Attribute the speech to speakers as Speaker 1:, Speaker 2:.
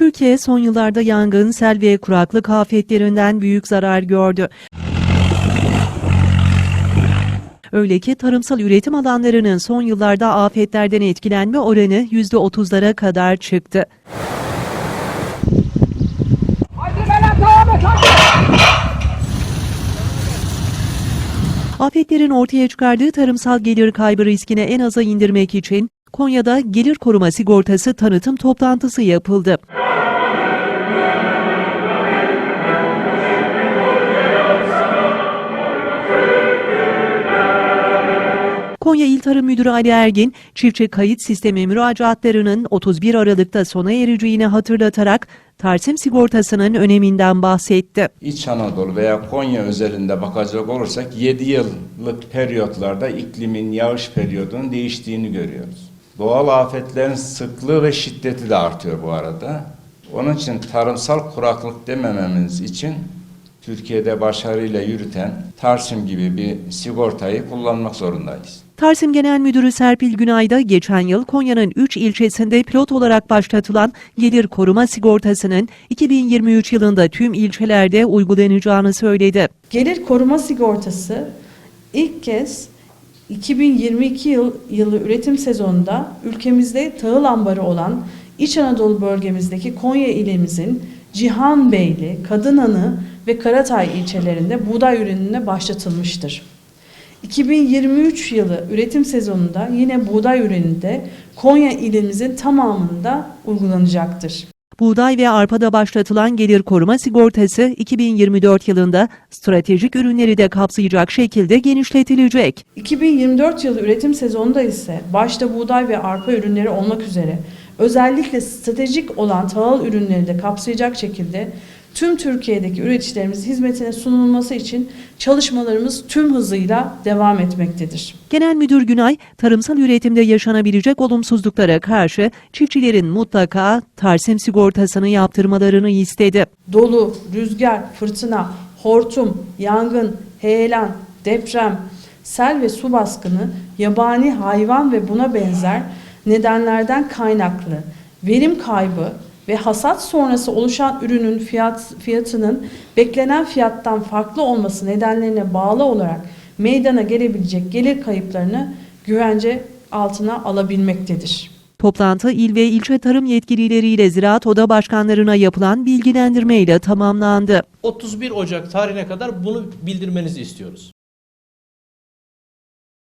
Speaker 1: Türkiye son yıllarda yangın, sel ve kuraklık afetlerinden büyük zarar gördü. Öyle ki tarımsal üretim alanlarının son yıllarda afetlerden etkilenme oranı %30'lara kadar çıktı. Afetlerin ortaya çıkardığı tarımsal gelir kaybı riskini en aza indirmek için Konya'da gelir koruma sigortası tanıtım toplantısı yapıldı. Konya İl Tarım Müdürü Ali Ergin, çiftçi kayıt sistemi müracaatlarının 31 Aralık'ta sona ereceğini hatırlatarak Tarsim sigortasının öneminden bahsetti.
Speaker 2: İç Anadolu veya Konya özelinde bakacak olursak 7 yıllık periyotlarda iklimin yağış periyodunun değiştiğini görüyoruz. Doğal afetlerin sıklığı ve şiddeti de artıyor bu arada. Onun için tarımsal kuraklık demememiz için Türkiye'de başarıyla yürüten Tarsim gibi bir sigortayı kullanmak zorundayız.
Speaker 1: Tarsim Genel Müdürü Serpil Günay da geçen yıl Konya'nın 3 ilçesinde pilot olarak başlatılan gelir koruma sigortasının 2023 yılında tüm ilçelerde uygulanacağını söyledi.
Speaker 3: Gelir koruma sigortası ilk kez 2022 yıl, yılı üretim sezonunda ülkemizde tahıl ambarı olan İç Anadolu bölgemizdeki Konya ilimizin Cihanbeyli, Kadınanı ve Karatay ilçelerinde buğday ürününe başlatılmıştır. 2023 yılı üretim sezonunda yine buğday ürününde Konya ilimizin tamamında uygulanacaktır.
Speaker 1: Buğday ve arpada başlatılan gelir koruma sigortası 2024 yılında stratejik ürünleri de kapsayacak şekilde genişletilecek.
Speaker 3: 2024 yılı üretim sezonunda ise başta buğday ve arpa ürünleri olmak üzere özellikle stratejik olan tahıl ürünleri de kapsayacak şekilde tüm Türkiye'deki üreticilerimiz hizmetine sunulması için çalışmalarımız tüm hızıyla devam etmektedir.
Speaker 1: Genel Müdür Günay, tarımsal üretimde yaşanabilecek olumsuzluklara karşı çiftçilerin mutlaka Tarsim sigortasını yaptırmalarını istedi.
Speaker 3: Dolu, rüzgar, fırtına, hortum, yangın, heyelan, deprem, sel ve su baskını, yabani hayvan ve buna benzer nedenlerden kaynaklı verim kaybı ve hasat sonrası oluşan ürünün fiyat, fiyatının beklenen fiyattan farklı olması nedenlerine bağlı olarak meydana gelebilecek gelir kayıplarını güvence altına alabilmektedir.
Speaker 1: Toplantı il ve ilçe tarım yetkilileriyle ziraat oda başkanlarına yapılan bilgilendirmeyle tamamlandı.
Speaker 4: 31 Ocak tarihine kadar bunu bildirmenizi istiyoruz.